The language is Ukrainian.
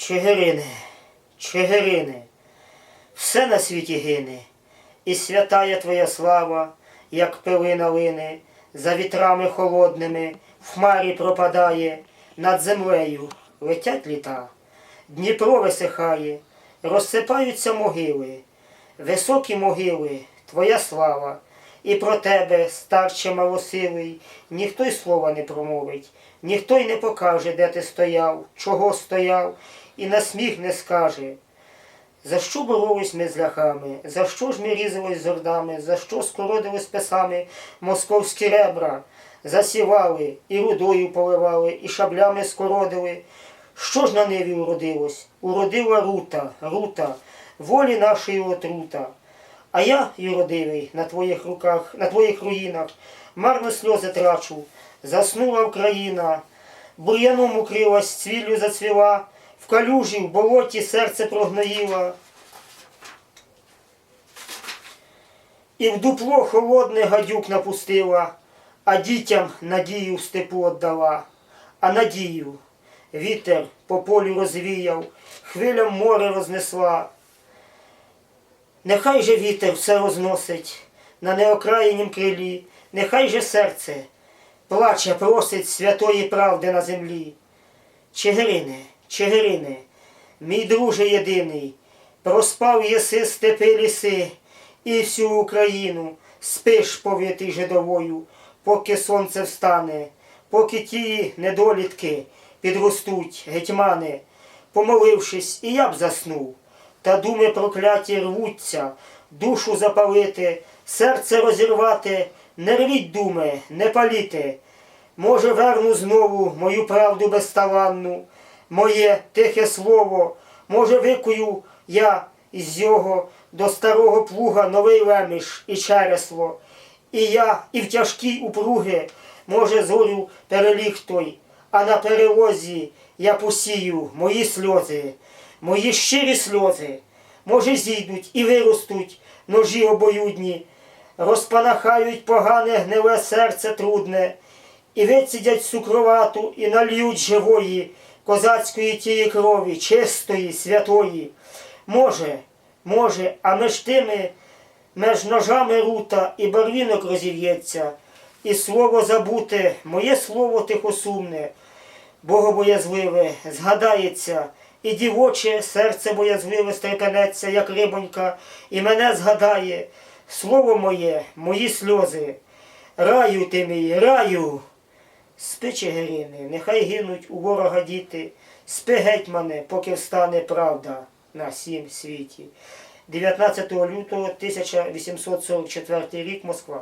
Чигирине, Чигирине, все на світі гине, і святая твоя слава, як пилина лине, за вітрами холодними, в хмарі пропадає, над землею летять літа. Дніпро висихає, розсипаються могили, високі могили, твоя слава, і про тебе, старче малосилий, ніхто й слова не промовить, ніхто й не покаже, де ти стояв, чого стояв, і на сміх не скаже. За що боролись ми з ляхами? За що ж ми різались з ордами? За що скородили списами московські ребра? Засівали, і рудою поливали, і шаблями скородили. Що ж на ниві уродилось? Уродила рута, рута, волі нашої отрута. А я, юродивий, на твоїх руках, на твоїх руїнах, марно сльози трачу, заснула Україна, бур'яном укрилась, цвіллю зацвіла, в калюжі, в болоті серце прогноїла. І в дупло холодне гадюк напустила, а дітям надію в степу отдала. А надію вітер по полю розвіяв, хвилям море рознесла. Нехай же вітер все розносить на неокраїнім крилі, нехай же серце плаче, просить святої правди на землі. Чигирине, Чигирине, мій друже єдиний, проспав єси степи ліси і всю Україну спиш повитий жидовою, поки сонце встане, поки ті недолітки підростуть, гетьмани, помолившись, і я б заснув. Та думи прокляті рвуться, душу запалити, серце розірвати, не рвіть думи, не паліте. Може, верну знову мою правду безталанну, моє тихе слово, може, викую я із його до старого плуга новий леміш і чересло. І я, і в тяжкій упруги, може, зорю переліг той, а на перелозі я посію мої сльози, мої щирі сльози, може, зійдуть і виростуть ножі обоюдні, розпанахають погане гниле серце трудне, і вицідять цукровату, і нальють живої, козацької тієї крові, чистої, святої. Може, може, а між тими, меж ножами рута і барвінок розів'ється, і слово забуте, моє слово тихосумне, богобоязливе, згадається, і дівоче серце боязливе стрепенеться, як рибонька, і мене згадає, слово моє, мої сльози. Раю ти мій, раю. Спи, Чигирини, нехай гинуть у ворога діти, спи гетьмане, поки встане правда на сім світі. 19 лютого 1844 рік Москва.